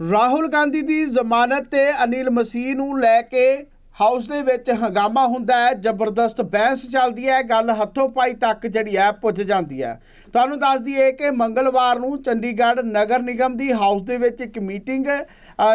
ਰਾਹੁਲ ਗਾਂਧੀ ਦੀ ਜ਼ਮਾਨਤ ਤੇ ਅਨਿਲ ਮਸੀਹ ਨੂੰ ਲੈ ਕੇ ਹਾਊਸ ਦੇ ਵਿੱਚ ਹੰਗਾਮਾ ਹੁੰਦਾ ਹੈ, ਜ਼ਬਰਦਸਤ ਬਹਿਸ ਚੱਲਦੀ ਹੈ, ਗੱਲ ਹੱਥੋਂ ਪਾਈ ਤੱਕ ਜਿਹੜੀ ਹੈ ਪੁੱਜ ਜਾਂਦੀ ਹੈ। ਤੁਹਾਨੂੰ ਦੱਸ ਦਈਏ ਕਿ ਮੰਗਲਵਾਰ ਨੂੰ ਚੰਡੀਗੜ੍ਹ ਨਗਰ ਨਿਗਮ ਦੀ ਹਾਊਸ ਦੇ ਵਿੱਚ ਇੱਕ ਮੀਟਿੰਗ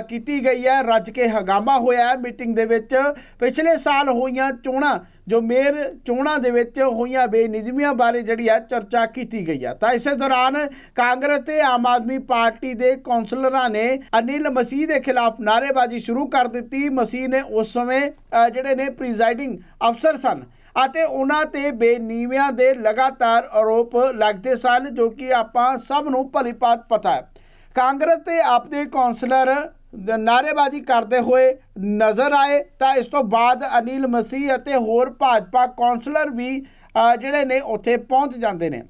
ਕੀਤੀ ਗਈ ਹੈ, ਰੱਜ ਕੇ ਹੰਗਾਮਾ ਹੋਇਆ ਹੈ। ਮੀਟਿੰਗ ਦੇ ਵਿੱਚ ਪਿਛਲੇ ਸਾਲ ਹੋਈਆਂ ਚੋਣਾਂ ਜੋ ਮੇਅਰ ਚੋਣਾਂ ਦੇ ਵਿੱਚ ਹੋਈਆਂ ਬੇਨਿਯਮੀਆਂ ਬਾਰੇ ਜਿਹੜੀ ਹੈ ਚਰਚਾ ਕੀਤੀ ਗਈ ਹੈ ਤਾਂ ਇਸੇ ਦੌਰਾਨ ਕਾਂਗਰਸ ਤੇ ਆਮ ਆਦਮੀ ਪਾਰਟੀ ਦੇ ਕੌਂਸਲਰਾਂ ਨੇ ਅਨਿਲ ਮਸੀਹ ਦੇ ਖਿਲਾਫ ਨਾਅਰੇਬਾਜ਼ੀ ਸ਼ੁਰੂ ਕਰ ਦਿੱਤੀ। ਮਸੀਹ ਨੇ ਉਸ ਸਮੇਂ ਜਿਹੜੇ ਨੇ ਪ੍ਰੀਜ਼ਾਈਡਿੰਗ ਅਫਸਰ ਸਨ ਅਤੇ ਉਹਨਾਂ ਤੇ ਬੇਨੀਵਿਆਂ ਦੇ ਲਗਾਤਾਰ ਆਰੋਪ ਲੱਗਦੇ ਸਨ ਜੋ ਕਿ ਆਪਾਂ ਸਭ ਨੂੰ ਭਲੀਭਾਂਤ ਪਤਾ ਹੈ। ਕਾਂਗਰਸ ਤੇ ਆਪਦੇ ਕੌਂਸਲਰ ਦ- ਨਾਅਰੇਬਾਜ਼ੀ ਕਰਦੇ ਹੋਏ ਨਜ਼ਰ ਆਏ, ਤਾਂ ਇਸ ਤੋਂ ਬਾਅਦ ਅਨਿਲ ਮਸੀਹ ਅਤੇ ਹੋਰ ਭਾਜਪਾ ਕੌਂਸਲਰ ਵੀ ਜਿਹੜੇ ਨੇ ਉੱਥੇ ਪਹੁੰਚ ਜਾਂਦੇ ਨੇ।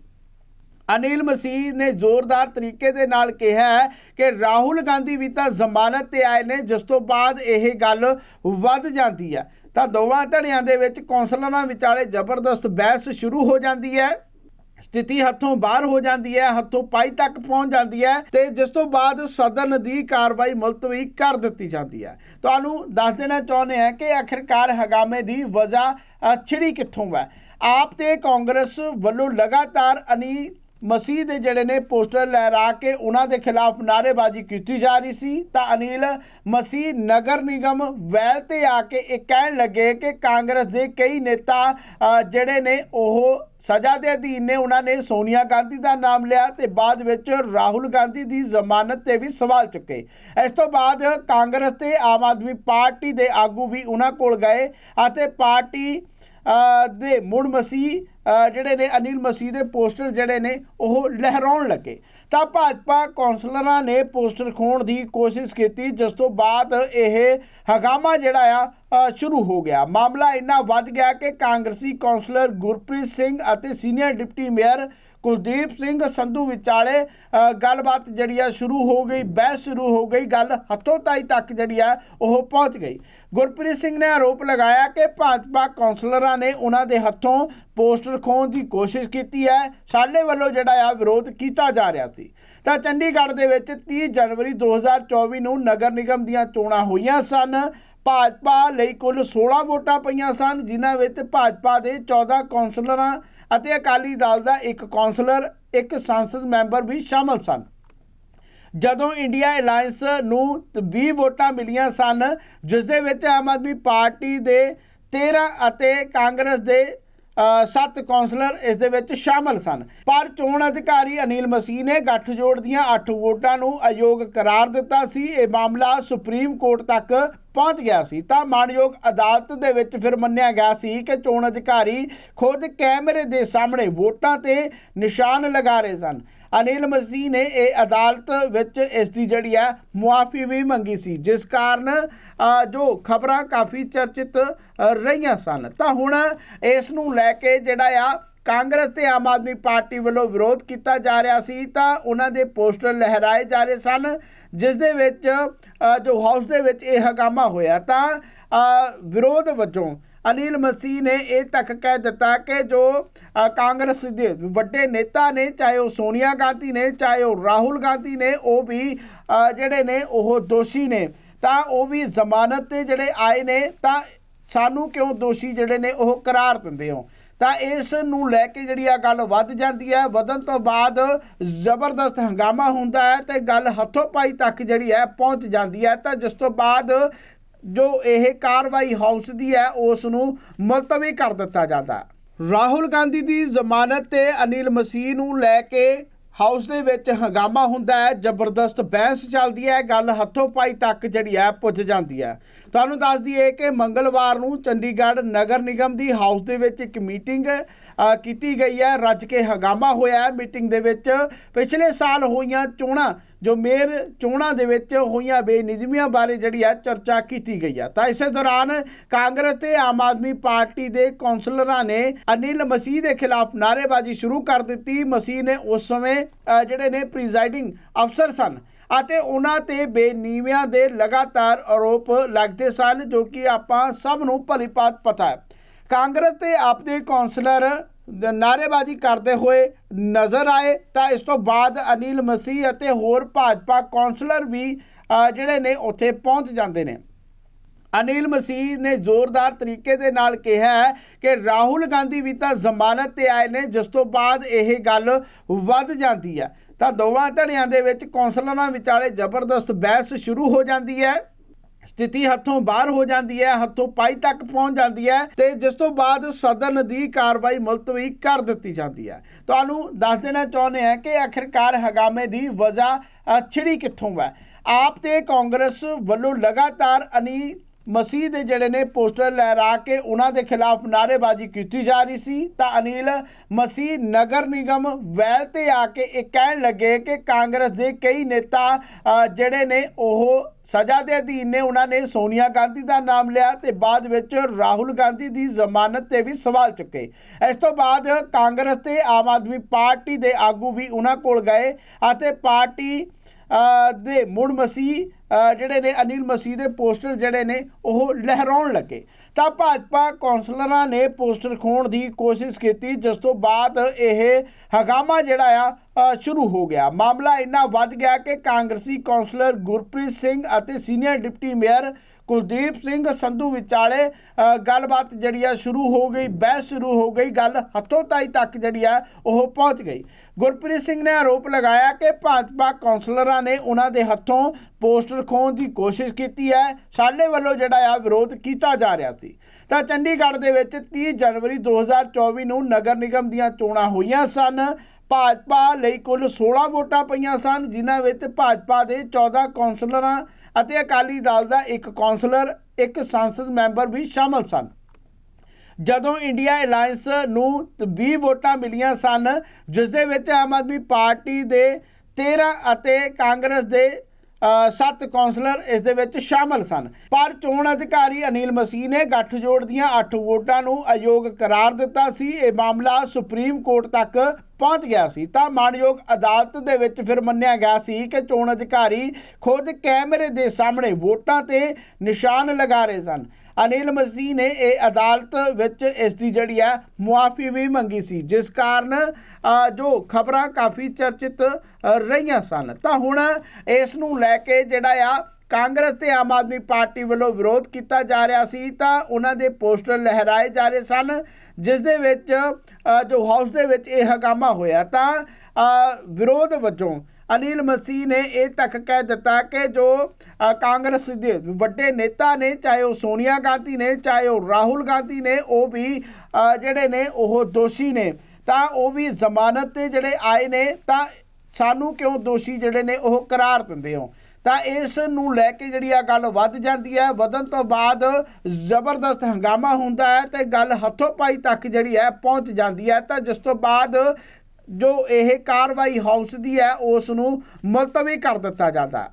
ਅਨਿਲ ਮਸੀਹ ਨੇ ਜ਼ੋਰਦਾਰ ਤਰੀਕੇ ਦੇ ਨਾਲ ਕਿਹਾ ਹੈ ਕਿ ਰਾਹੁਲ ਗਾਂਧੀ ਵੀ ਤਾਂ ਜ਼ਮਾਨਤ ਤੇ ਆਏ ਨੇ, ਜਿਸ ਤੋਂ ਬਾਅਦ ਇਹ ਗੱਲ ਵੱਧ ਜਾਂਦੀ ਹੈ। ਤਾਂ ਦੋਵਾਂ ਧੜਿਆਂ ਦੇ ਵਿੱਚ ਕੌਂਸਲਰਾਂ ਵਿਚਾਲੇ ਜ਼ਬਰਦਸਤ ਬਹਿਸ ਸ਼ੁਰੂ ਹੋ ਜਾਂਦੀ ਹੈ। ਸਥਿਤੀ ਹੱਥੋਂ ਬਾਹਰ ਹੋ ਜਾਂਦੀ ਹੈ, ਹੱਥੋਂ ਪਾਈ ਤੱਕ ਪਹੁੰਚ ਜਾਂਦੀ ਹੈ ਤੇ ਜਿਸ ਤੋਂ ਬਾਅਦ ਸਦਨ ਦੀ ਕਾਰਵਾਈ ਮੁਲਤਵੀ ਕਰ ਦਿੱਤੀ ਜਾਂਦੀ ਹੈ। ਤੁਹਾਨੂੰ ਦੱਸ ਦੇਣਾ ਚਾਹੁੰਦੇ ਹਾਂ ਕਿ ਆਖਿਰਕਾਰ ਹਗਾਮੇ ਦੀ ਵਜ੍ਹਾ ਛਿੜੀ ਕਿੱਥੋਂ ਹੈ? ਆਪ ਤੇ ਕਾਂਗਰਸ ਵੱਲੋਂ ਲਗਾਤਾਰ ਅਨੀ ਮਸੀਹ ਦੇ ਜਿਹੜੇ ਨੇ ਪੋਸਟਰ ਲਹਿਰਾ ਕੇ ਉਹਨਾਂ ਦੇ ਖਿਲਾਫ ਨਾਅਰੇਬਾਜ਼ੀ ਕੀਤੀ ਜਾ ਰਹੀ ਸੀ, ਤਾਂ ਅਨਿਲ ਮਸੀਹ ਨਗਰ ਨਿਗਮ ਵੈਲ ਤੇ ਆ ਕੇ ਇਹ ਕਹਿਣ ਲੱਗੇ ਕਿ ਕਾਂਗਰਸ ਦੇ ਕਈ ਨੇਤਾ ਜਿਹੜੇ ਨੇ ਉਹ ਸਜ਼ਾ ਦੇ ਅਧੀਨ ਨੇ, ਉਹਨਾਂ ਨੇ ਸੋਨੀਆ ਗਾਂਧੀ ਦਾ ਨਾਮ ਲਿਆ ਤੇ ਬਾਅਦ ਵਿੱਚ ਰਾਹੁਲ ਗਾਂਧੀ ਦੀ ਜ਼ਮਾਨਤ ਤੇ ਵੀ ਸਵਾਲ ਚੁੱਕੇ। ਇਸ ਤੋਂ ਬਾਅਦ ਕਾਂਗਰਸ ਤੇ ਆਮ ਆਦਮੀ ਪਾਰਟੀ ਦੇ ਆਗੂ ਵੀ ਉਹਨਾਂ ਕੋਲ ਗਏ ਅਤੇ ਪਾਰਟੀ ਦੇ ਮੁੜ ਮਸੀਹ ਜਿਹੜੇ ਨੇ ਅਨਿਲ ਮਸੀਹ ਦੇ ਪੋਸਟਰ ਜਿਹੜੇ ਨੇ, ਉਹ ਲਹਿਰਾਉਣ ਲੱਗੇ। ਤਾਂ ਭਾਜਪਾ ਕੌਂਸਲਰਾਂ ਨੇ ਪੋਸਟਰ ਖੋਣ ਦੀ ਕੋਸ਼ਿਸ਼ ਕੀਤੀ, ਜਿਸ ਤੋਂ ਬਾਅਦ ਇਹ ਹਗਾਮਾ ਜਿਹੜਾ ਆ ਸ਼ੁਰੂ ਹੋ ਗਿਆ। ਮਾਮਲਾ ਇੰਨਾ ਵੱਧ ਗਿਆ ਕਿ ਕਾਂਗਰਸੀ ਕੌਂਸਲਰ ਗੁਰਪ੍ਰੀਤ ਸਿੰਘ ਅਤੇ senior deputy mayor Kuldeep Singh Sandhu ਵਿਚਾਲੇ ਗੱਲਬਾਤ ਜਿਹੜੀ ਆ ਸ਼ੁਰੂ ਹੋ ਗਈ, ਬਹਿਸ ਸ਼ੁਰੂ ਹੋ ਗਈ, ਗੱਲ ਹੱਥੋਂ ਤਾਈ ਤੱਕ ਜਿਹੜੀ ਆ ਉਹ ਪਹੁੰਚ ਗਈ। ਗੁਰਪ੍ਰੀਤ ਸਿੰਘ ਨੇ ਆਰੋਪ ਲਗਾਇਆ ਕਿ ਭਾਜਪਾ ਕੌਂਸਲਰਾਂ ਨੇ ਉਹਨਾਂ ਦੇ ਹੱਥੋਂ ਪੋਸਟਰ ਖੋਣ ਦੀ ਕੋਸ਼ਿਸ਼ ਕੀਤੀ ਹੈ। ਸਾਡੇ ਵੱਲੋਂ ਜਿਹੜਾ ਆ ਵਿਰੋਧ ਕੀਤਾ ਜਾ ਰਿਹਾ ਸੀ। ਤਾਂ ਚੰਡੀਗੜ੍ਹ ਦੇ ਵਿੱਚ 30 ਜਨਵਰੀ 2024 ਨੂੰ ਨਗਰ ਨਿਗਮ ਦੀਆਂ ਚੋਣਾਂ ਹੋਈਆਂ ਸਨ। ਭਾਜਪਾ ਲਈ ਕੁੱਲ 16 ਵੋਟਾਂ ਪਈਆਂ ਸਨ, ਜਿਨ੍ਹਾਂ ਵਿੱਚ ਭਾਜਪਾ ਦੇ 14 ਕੌਂਸਲਰਾਂ ਅਤੇ ਅਕਾਲੀ ਦਲ ਦਾ ਇੱਕ ਕੌਂਸਲਰ, ਇੱਕ ਸੰਸਦ ਮੈਂਬਰ ਵੀ ਸ਼ਾਮਲ ਸਨ। ਜਦੋਂ ਇੰਡੀਆ ਅਲਾਈਅੰਸ ਨੂੰ 20 ਵੋਟਾਂ ਮਿਲੀਆਂ ਸਨ ਜਿਸ ਦੇ ਵਿੱਚ ਆਮ ਆਦਮੀ ਪਾਰਟੀ ਦੇ 13 ਅਤੇ ਕਾਂਗਰਸ ਦੇ ਸੱਤ ਕੌਂਸਲਰ ਇਸ ਦੇ ਵਿੱਚ ਸ਼ਾਮਲ ਸਨ। ਪਰ ਚੋਣ ਅਧਿਕਾਰੀ ਅਨਿਲ ਮਸੀਹ ਨੇ ਗੱਠਜੋੜ ਦੀਆਂ 8 ਵੋਟਾਂ ਨੂੰ ਅਯੋਗ ਕਰਾਰ ਦਿੱਤਾ ਸੀ। ਇਹ ਮਾਮਲਾ ਸੁਪਰੀਮ ਕੋਰਟ ਤੱਕ ਪਹੁੰਚ ਗਿਆ ਸੀ। ਤਾਂ ਮਾਨਯੋਗ ਅਦਾਲਤ ਦੇ ਵਿੱਚ ਫਿਰ ਮੰਨਿਆ ਗਿਆ ਸੀ ਕਿ ਚੋਣ ਅਧਿਕਾਰੀ ਖੁਦ ਕੈਮਰੇ ਦੇ ਸਾਹਮਣੇ ਵੋਟਾਂ ਤੇ ਨਿਸ਼ਾਨ ਲਗਾ ਰਹੇ ਸਨ। ਅਨਿਲ ਮਸੀਹ ਨੇ ਇਹ ਅਦਾਲਤ ਵਿੱਚ ਇਸ ਦੀ ਜਿਹੜੀ ਹੈ ਮੁਆਫੀ ਵੀ ਮੰਗੀ ਸੀ, ਜਿਸ ਕਾਰਨ ਜੋ ਖਬਰਾਂ ਕਾਫੀ ਚਰਚਿਤ ਰਹੀਆਂ ਸਨ। ਤਾਂ ਹੁਣ ਇਸ ਨੂੰ ਲੈ ਕੇ ਜਿਹੜਾ ਆ ਕਾਂਗਰਸ ਤੇ ਆਮ ਆਦਮੀ ਪਾਰਟੀ ਵੱਲੋਂ ਵਿਰੋਧ ਕੀਤਾ ਜਾ ਰਿਹਾ ਸੀ, ਤਾਂ ਉਹਨਾਂ ਦੇ ਪੋਸਟਰ ਲਹਿਰਾਏ ਜਾ ਰਹੇ ਸਨ, ਜਿਸ ਦੇ ਵਿੱਚ ਜੋ ਹਾਊਸ ਦੇ ਵਿੱਚ ਇਹ ਹਗਾਮਾ ਹੋਇਆ, ਤਾਂ ਵਿਰੋਧ ਵਜੋਂ ਅਨਿਲ ਮਸੀਹ ਨੇ ਇਹ ਤੱਕ ਕਹਿ ਦਿੱਤਾ ਕਿ ਜੋ ਕਾਂਗਰਸ ਦੇ ਵੱਡੇ ਨੇਤਾ ਨੇ, ਚਾਹੇ ਉਹ ਸੋਨੀਆ ਗਾਂਧੀ ਨੇ, ਚਾਹੇ ਉਹ ਰਾਹੁਲ ਗਾਂਧੀ ਨੇ, ਉਹ ਵੀ ਜਿਹੜੇ ਨੇ ਉਹ ਦੋਸ਼ੀ ਨੇ, ਤਾਂ ਉਹ ਵੀ ਜ਼ਮਾਨਤ ਤੇ ਜਿਹੜੇ ਆਏ ਨੇ, ਤਾਂ ਸਾਨੂੰ ਕਿਉਂ ਦੋਸ਼ੀ ਜਿਹੜੇ ਨੇ ਉਹ ਕਰਾਰ ਦਿੰਦੇ ਹੋ? ਤਾਂ ਇਸ ਨੂੰ ਲੈ ਕੇ ਜਿਹੜੀ ਆ ਗੱਲ ਵੱਧ ਜਾਂਦੀ ਹੈ, ਵਧਣ ਤੋਂ ਬਾਅਦ ਜ਼ਬਰਦਸਤ ਹੰਗਾਮਾ ਹੁੰਦਾ ਹੈ ਤੇ ਗੱਲ ਹੱਥੋਂ ਪਾਈ ਤੱਕ ਜਿਹੜੀ ਹੈ ਪਹੁੰਚ ਜਾਂਦੀ ਹੈ। ਤਾਂ ਜਿਸ ਤੋਂ ਬਾਅਦ ਜੋ ਇਹ ਕਾਰਵਾਈ ਹਾਊਸ ਦੀ ਹੈ, ਉਸ ਨੂੰ ਮੁਲਤਵੀ ਕਰ ਦਿੱਤਾ ਜਾਂਦਾ ਰਾਹੁਲ ਗਾਂਧੀ ਦੀ ਜ਼ਮਾਨਤ ਤੇ ਅਨਿਲ ਮਸੀਹ ਨੂੰ ਲੈ ਕੇ ਹਾਊਸ ਦੇ ਵਿੱਚ ਹੰਗਾਮਾ ਹੁੰਦਾ ਹੈ, ਜ਼ਬਰਦਸਤ ਬਹਿਸ ਚੱਲਦੀ ਹੈ, ਗੱਲ ਹੱਥੋਂ ਪਾਈ ਤੱਕ ਜਿਹੜੀ ਹੈ, ਪੁੱਜ ਜਾਂਦੀ ਹੈ। ਤੁਹਾਨੂੰ ਦੱਸ ਦਈਏ ਕਿ ਮੰਗਲਵਾਰ ਨੂੰ ਚੰਡੀਗੜ੍ਹ ਨਗਰ ਨਿਗਮ ਦੀ ਹਾਊਸ ਦੇ ਵਿੱਚ ਇੱਕ ਮੀਟਿੰਗ ਕੀਤੀ ਗਈ ਹੈ, ਰੱਜ ਕੇ ਹੰਗਾਮਾ ਹੋਇਆ ਹੈ ਮੀਟਿੰਗ ਦੇ ਵਿੱਚ। ਪਿਛਲੇ ਸਾਲ ਹੋਈਆਂ ਚੋਣਾਂ, ਜੋ ਮੇਅਰ ਚੋਣਾਂ ਦੇ ਵਿੱਚ ਹੋਈਆਂ ਬੇਨਿਯਮੀਆਂ ਬਾਰੇ ਜਿਹੜੀ ਹੈ ਚਰਚਾ ਕੀਤੀ ਗਈ ਹੈ। ਤਾਂ ਇਸੇ ਦੌਰਾਨ ਕਾਂਗਰਸ ਤੇ ਆਮ ਆਦਮੀ ਪਾਰਟੀ ਦੇ ਕੌਂਸਲਰਾਂ ਨੇ ਅਨਿਲ ਮਸੀਹ ਦੇ ਖਿਲਾਫ ਨਾਅਰੇਬਾਜ਼ੀ ਸ਼ੁਰੂ ਕਰ ਦਿੱਤੀ। ਮਸੀਹ ਨੇ ਉਸ ਸਮੇਂ ਜਿਹੜੇ ਨੇ ਪ੍ਰੀਜ਼ਾਈਡਿੰਗ ਅਫਸਰ ਸਨ ਅਤੇ ਉਹਨਾਂ ਤੇ ਬੇਨੀਵਿਆਂ ਦੇ ਲਗਾਤਾਰ ਆਰੋਪ ਲੱਗਦੇ ਸਨ, ਜੋ ਕਿ ਆਪਾਂ ਸਭ ਨੂੰ ਭਲੀਭਾਂਤ ਪਤਾ ਹੈ। ਕਾਂਗਰਸ ਤੇ ਆਪਦੇ ਕੌਂਸਲਰ ਦ- ਨਾਅਰੇਬਾਜ਼ੀ ਕਰਦੇ ਹੋਏ ਨਜ਼ਰ ਆਏ, ਤਾਂ ਇਸ ਤੋਂ ਬਾਅਦ ਅਨਿਲ ਮਸੀਹ ਅਤੇ ਹੋਰ ਭਾਜਪਾ ਕੌਂਸਲਰ ਵੀ ਜਿਹੜੇ ਨੇ ਉੱਥੇ ਪਹੁੰਚ ਜਾਂਦੇ ਨੇ। ਅਨਿਲ ਮਸੀਹ ਨੇ ਜ਼ੋਰਦਾਰ ਤਰੀਕੇ ਦੇ ਨਾਲ ਕਿਹਾ ਹੈ ਕਿ ਰਾਹੁਲ ਗਾਂਧੀ ਵੀ ਤਾਂ ਜ਼ਮਾਨਤ ਤੇ ਆਏ ਨੇ, ਜਿਸ ਤੋਂ ਬਾਅਦ ਇਹ ਗੱਲ ਵੱਧ ਜਾਂਦੀ ਹੈ। ਤਾਂ ਦੋਵਾਂ ਧੜਿਆਂ ਦੇ ਵਿੱਚ ਕੌਂਸਲਰਾਂ ਵਿਚਾਲੇ ਜ਼ਬਰਦਸਤ ਬਹਿਸ ਸ਼ੁਰੂ ਹੋ ਜਾਂਦੀ ਹੈ। ਸਥਿਤੀ ਹੱਥੋਂ ਬਾਹਰ ਹੋ ਜਾਂਦੀ ਹੈ, ਹੱਥੋਂ ਪਾਈ ਤੱਕ ਪਹੁੰਚ ਜਾਂਦੀ ਹੈ ਤੇ ਜਿਸ ਤੋਂ ਬਾਅਦ ਸਦਨ ਦੀ ਕਾਰਵਾਈ ਮੁਲਤਵੀ ਕਰ ਦਿੱਤੀ ਜਾਂਦੀ ਹੈ। ਤੁਹਾਨੂੰ ਦੱਸ ਦੇਣਾ ਚਾਹੁੰਦੇ ਹਾਂ ਕਿ ਆਖਿਰਕਾਰ ਹਗਾਮੇ ਦੀ ਵਜ੍ਹਾ ਛਿੜੀ ਕਿੱਥੋਂ ਹੈ? ਆਪ ਤੇ ਕਾਂਗਰਸ ਵੱਲੋਂ ਲਗਾਤਾਰ ਅਨੀ ਮਸੀਹ ਦੇ ਜਿਹੜੇ ਨੇ ਪੋਸਟਰ ਲਹਿਰਾ ਕੇ ਉਹਨਾਂ ਦੇ ਖਿਲਾਫ ਨਾਅਰੇਬਾਜ਼ੀ ਕੀਤੀ ਜਾ ਰਹੀ ਸੀ, ਤਾਂ ਅਨਿਲ ਮਸੀਹ ਨਗਰ ਨਿਗਮ ਵੈਲ ਤੇ ਆ ਕੇ ਇਹ ਕਹਿਣ ਲੱਗੇ ਕਿ ਕਾਂਗਰਸ ਦੇ ਕਈ ਨੇਤਾ ਜਿਹੜੇ ਨੇ ਉਹ ਸਜ਼ਾ ਦੇ ਅਧੀਨ ਨੇ, ਉਹਨਾਂ ਨੇ ਸੋਨੀਆ ਗਾਂਧੀ ਦਾ ਨਾਮ ਲਿਆ ਤੇ ਬਾਅਦ ਵਿੱਚ ਰਾਹੁਲ ਗਾਂਧੀ ਦੀ ਜ਼ਮਾਨਤ ਤੇ ਵੀ ਸਵਾਲ ਚੁੱਕੇ। ਇਸ ਤੋਂ ਬਾਅਦ ਕਾਂਗਰਸ ਤੇ ਆਮ ਆਦਮੀ ਪਾਰਟੀ ਦੇ ਆਗੂ ਵੀ ਉਹਨਾਂ ਕੋਲ ਗਏ ਅਤੇ ਪਾਰਟੀ ਦੇ ਮੁੜ ਮਸੀਹ ਜਿਹੜੇ ਨੇ ਅਨਿਲ ਮਸੀਹ ਦੇ ਪੋਸਟਰ ਜਿਹੜੇ ਨੇ, ਉਹ ਲਹਿਰਾਉਣ ਲੱਗੇ। ਤਾਂ ਭਾਜਪਾ ਕੌਂਸਲਰਾਂ ਨੇ ਪੋਸਟਰ ਖੋਣ ਦੀ ਕੋਸ਼ਿਸ਼ ਕੀਤੀ, ਜਿਸ ਤੋਂ ਬਾਅਦ ਇਹ ਹਗਾਮਾ ਜਿਹੜਾ ਆ ਸ਼ੁਰੂ ਹੋ ਗਿਆ। ਮਾਮਲਾ ਇੰਨਾ ਵੱਧ ਗਿਆ ਕਿ ਕਾਂਗਰਸੀ ਕੌਂਸਲਰ ਗੁਰਪ੍ਰੀਤ ਸਿੰਘ ਅਤੇ senior deputy mayor Kuldeep Singh Sandhu ਵਿਚਾਲੇ ਗੱਲਬਾਤ ਜਿਹੜੀ ਆ ਸ਼ੁਰੂ ਹੋ ਗਈ, ਬਹਿਸ ਸ਼ੁਰੂ ਹੋ ਗਈ, ਗੱਲ ਹੱਥੋਂ ਤਾਈ ਤੱਕ ਜਿਹੜੀ ਆ ਉਹ ਪਹੁੰਚ ਗਈ। ਗੁਰਪ੍ਰੀਤ ਸਿੰਘ ਨੇ ਆਰੋਪ ਲਗਾਇਆ ਕਿ ਭਾਜਪਾ ਕੌਂਸਲਰਾਂ ਨੇ ਉਹਨਾਂ ਦੇ ਹੱਥੋਂ ਪੋਸਟਰ ਖੋਣ ਦੀ ਕੋਸ਼ਿਸ਼ ਕੀਤੀ ਹੈ। ਸਾਡੇ ਵੱਲੋਂ ਜਿਹੜਾ ਆ ਵਿਰੋਧ ਕੀਤਾ ਜਾ ਰਿਹਾ ਸੀ। ਤਾਂ ਚੰਡੀਗੜ੍ਹ ਦੇ ਵਿੱਚ 30 ਜਨਵਰੀ 2024 ਨੂੰ ਨਗਰ ਨਿਗਮ ਦੀਆਂ ਚੋਣਾਂ ਹੋਈਆਂ ਸਨ। ਭਾਜਪਾ ਲਈ ਕੁੱਲ 16 ਵੋਟਾਂ ਪਈਆਂ ਸਨ, ਜਿਨ੍ਹਾਂ ਵਿੱਚ ਭਾਜਪਾ ਦੇ 14 ਕੌਂਸਲਰਾਂ ਅਤੇ ਅਕਾਲੀ ਦਲ ਦਾ ਇੱਕ ਕੌਂਸਲਰ, ਇੱਕ ਸੰਸਦ ਮੈਂਬਰ ਵੀ ਸ਼ਾਮਲ ਸਨ। ਜਦੋਂ ਇੰਡੀਆ ਅਲਾਈਅੰਸ ਨੂੰ 20 ਵੋਟਾਂ ਮਿਲੀਆਂ ਸਨ ਜਿਸ ਦੇ ਵਿੱਚ ਆਮ ਆਦਮੀ ਪਾਰਟੀ ਦੇ 13 ਅਤੇ ਕਾਂਗਰਸ ਦੇ ਸੱਤ ਕੌਂਸਲਰ ਇਸ ਦੇ ਵਿੱਚ ਸ਼ਾਮਲ ਸਨ। ਪਰ ਚੋਣ ਅਧਿਕਾਰੀ ਅਨਿਲ ਮਸੀਹ ਨੇ ਗੱਠਜੋੜ ਦੀਆਂ 8 ਵੋਟਾਂ ਨੂੰ ਅਯੋਗ ਕਰਾਰ ਦਿੱਤਾ ਸੀ। ਇਹ ਮਾਮਲਾ ਸੁਪਰੀਮ ਕੋਰਟ ਤੱਕ ਪਹੁੰਚ ਗਿਆ ਸੀ ਤਾਂ ਮਾਨਯੋਗ ਅਦਾਲਤ ਦੇ ਵਿੱਚ ਫਿਰ ਮੰਨਿਆ ਗਿਆ ਸੀ ਕਿ ਚੋਣ ਅਧਿਕਾਰੀ ਖੁਦ ਕੈਮਰੇ ਦੇ ਸਾਹਮਣੇ ਵੋਟਾਂ ਤੇ ਨਿਸ਼ਾਨ ਲਗਾ ਰਹੇ ਸਨ। ਅਨਿਲ ਮਸੀਹ ਨੇ ਇਹ ਅਦਾਲਤ ਵਿੱਚ ਇਸ ਦੀ ਜਿਹੜੀ ਹੈ ਮੁਆਫੀ ਵੀ ਮੰਗੀ ਸੀ, ਜਿਸ ਕਾਰਨ ਜੋ ਖਬਰਾਂ ਕਾਫੀ ਚਰਚਿਤ ਰਹੀਆਂ ਸਨ। ਤਾਂ ਹੁਣ ਇਸ ਨੂੰ ਲੈ ਕੇ ਜਿਹੜਾ ਆ ਕਾਂਗਰਸ ਤੇ ਆਮ ਆਦਮੀ ਪਾਰਟੀ ਵੱਲੋਂ ਵਿਰੋਧ ਕੀਤਾ ਜਾ ਰਿਹਾ ਸੀ ਤਾਂ ਉਹਨਾਂ ਦੇ ਪੋਸਟਰ ਲਹਿਰਾਏ ਜਾ ਰਹੇ ਸਨ, ਜਿਸ ਦੇ ਵਿੱਚ ਜੋ ਹਾਊਸ ਦੇ ਵਿੱਚ ਇਹ ਹੰਗਾਮਾ ਹੋਇਆ ਤਾਂ ਵਿਰੋਧ ਵਜੋਂ ਅਨਿਲ ਮਸੀਹ ਨੇ ਇਹ ਤੱਕ ਕਹਿ ਦਿੱਤਾ ਕਿ ਜੋ ਕਾਂਗਰਸ ਦੇ ਵੱਡੇ ਨੇਤਾ ਨੇ, ਚਾਹੇ ਉਹ ਸੋਨੀਆ ਗਾਂਧੀ ਨੇ, ਚਾਹੇ ਉਹ ਰਾਹੁਲ ਗਾਂਧੀ ਨੇ, ਉਹ ਵੀ ਜਿਹੜੇ ਨੇ ਉਹ ਦੋਸ਼ੀ ਨੇ, ਤਾਂ ਉਹ ਵੀ ਜ਼ਮਾਨਤ ਤੇ ਜਿਹੜੇ ਆਏ ਨੇ ਤਾਂ ਸਾਨੂੰ ਕਿਉਂ ਦੋਸ਼ੀ ਜਿਹੜੇ ਨੇ ਉਹ ਕਰਾਰ ਦਿੰਦੇ ਹੋ? ਤਾਂ ਇਸ ਨੂੰ ਲੈ ਕੇ ਜਿਹੜੀ ਆ ਗੱਲ ਵੱਧ ਜਾਂਦੀ ਹੈ। ਵਧਣ ਤੋਂ ਬਾਅਦ ਜ਼ਬਰਦਸਤ ਹੰਗਾਮਾ ਹੁੰਦਾ ਹੈ ਤੇ ਗੱਲ ਹੱਥੋਂ ਪਾਈ ਤੱਕ ਜਿਹੜੀ ਹੈ ਪਹੁੰਚ ਜਾਂਦੀ ਹੈ। ਤਾਂ ਜਿਸ ਤੋਂ ਬਾਅਦ ਜੋ ਇਹ ਕਾਰਵਾਈ ਹਾਊਸ ਦੀ ਹੈ, ਉਸ ਨੂੰ ਮੁਲਤਵੀ ਕਰ ਦਿੱਤਾ ਜਾਂਦਾ ਹੈ।